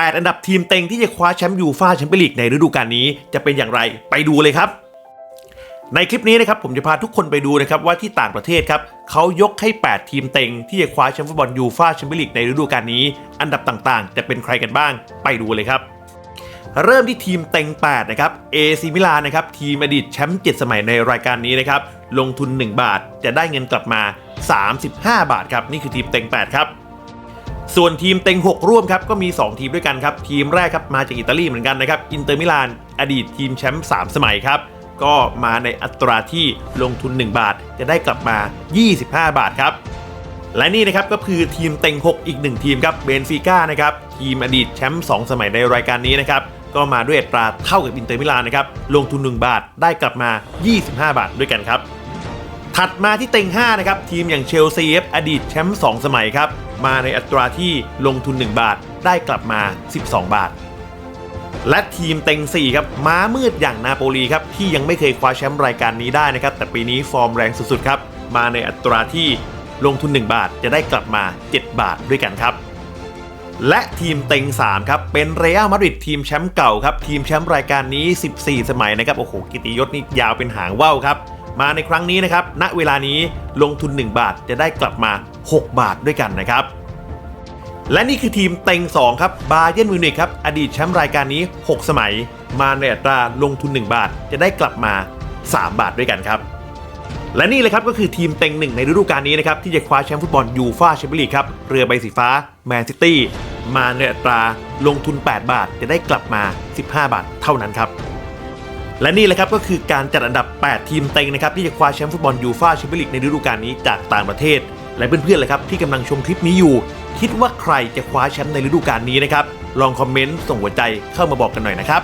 8 อันดับทีมเต็งที่จะคว้าแชมป์ยูฟ่าแชมเปี้ยนลีกในฤดูกาลนี้จะเป็นอย่างไรไปดูเลยครับ ในคลิปนี้นะครับผมจะพาทุกคนไปดูนะครับว่าที่ต่างประเทศครับเขายกให้ 8 ทีมเต็งที่จะคว้าแชมป์ฟุตบอลยูฟ่าแชมเปี้ยนลีกในฤดูกาลนี้ อันดับต่างๆ จะเป็นใครกันบ้าง ไปดูเลยครับเริ่มที่ทีมเต็ง 8 นะครับเอซิมิลานนะครับทีมอดีตแชมป์7สมัยในรายการนี้นะครับลงทุน 1 บาทจะได้เงินกลับมา 35 บาทครับนี่คือทีมเต็ง 8 ครับ ส่วนทีมเต็ง 6 ร่วมครับก็มี 2 ทีมด้วยกันครับ ทีมแรกครับมาจากอิตาลีเหมือนกันนะครับอินเตอร์มิลาน อดีตทีมแชมป์3สมัยครับก็มาในอัตราที่ลงทุน 1 บาท จะได้กลับมา 25 บาทครับ และนี่นะครับก็คือทีมเต็ง 6 อีก 1 ทีมครับเบนฟิก้านะครับทีมอดีตแชมป์2สมัยในรายการนี้นะครับก็มาด้วยอัตราเท่ากับอินเตอร์มิลานนะครับลงทุน 1 บาทได้กลับมา 25 บาทด้วยกันครับถัดมาที่เต็ง 5 นะครับ ทีมอย่างเชลซีครับอดีตแชมป์2สมัยครับ มาในอัตราที่ลงทุน 1 บาทได้กลับมา 12 บาท และทีมเต็ง 4 ครับ ม้ามืดอย่างนาโปลีครับ ที่ยังไม่เคยคว้าแชมป์รายการนี้ได้นะครับ แต่ปีนี้ฟอร์มแรงสุดๆครับ มาในอัตราที่ลงทุน 1 บาทจะได้กลับมา 7 บาทด้วยกันครับและทีมเต็ง 3 ครับ เป็นเรอัลมาดริดทีมแชมป์เก่าครับ ทีมแชมป์รายการนี้ 14 สมัยนะครับ โอ้โห กิตติยศนี่ยาวเป็นหางว่าวครับ มาในครั้งนี้นะครับ ณ เวลานี้ลงทุน 1 บาทจะได้กลับมา 6 บาทด้วยกันนะครับ และนี่คือทีมเต็ง 2 ครับบาเยนมิวนิกครับอดีตแชมป์รายการนี้ 6 สมัย มาในอัตราลงทุน 1 บาทจะได้กลับมา 3 บาทด้วยกันครับ และนี่เลยครับก็คือทีมเต็งหนึ่งในฤดูกาลนี้นะครับที่จะคว้าแชมป์ฟุตบอลยูฟ่าแชมเปี้ยนลีกครับเรือใบสีฟ้าแมนซิตี้มาในอัตราลงทุน 8 บาทจะได้กลับมา 15 บาทเท่านั้นครับ และนี่แหละครับก็คือการจัดอันดับ 8 ทีมเต็งนะครับที่จะคว้าแชมป์ฟุตบอลยูฟ่าแชมเปี้ยนลีกในฤดูกาลนี้จากต่างประเทศ และเพื่อนๆเลยครับที่กำลังชมคลิปนี้อยู่ คิดว่าใครจะคว้าแชมป์ในฤดูกาลนี้นะครับลองคอมเมนต์ส่งหัวใจเข้ามาบอกกันหน่อยนะครับ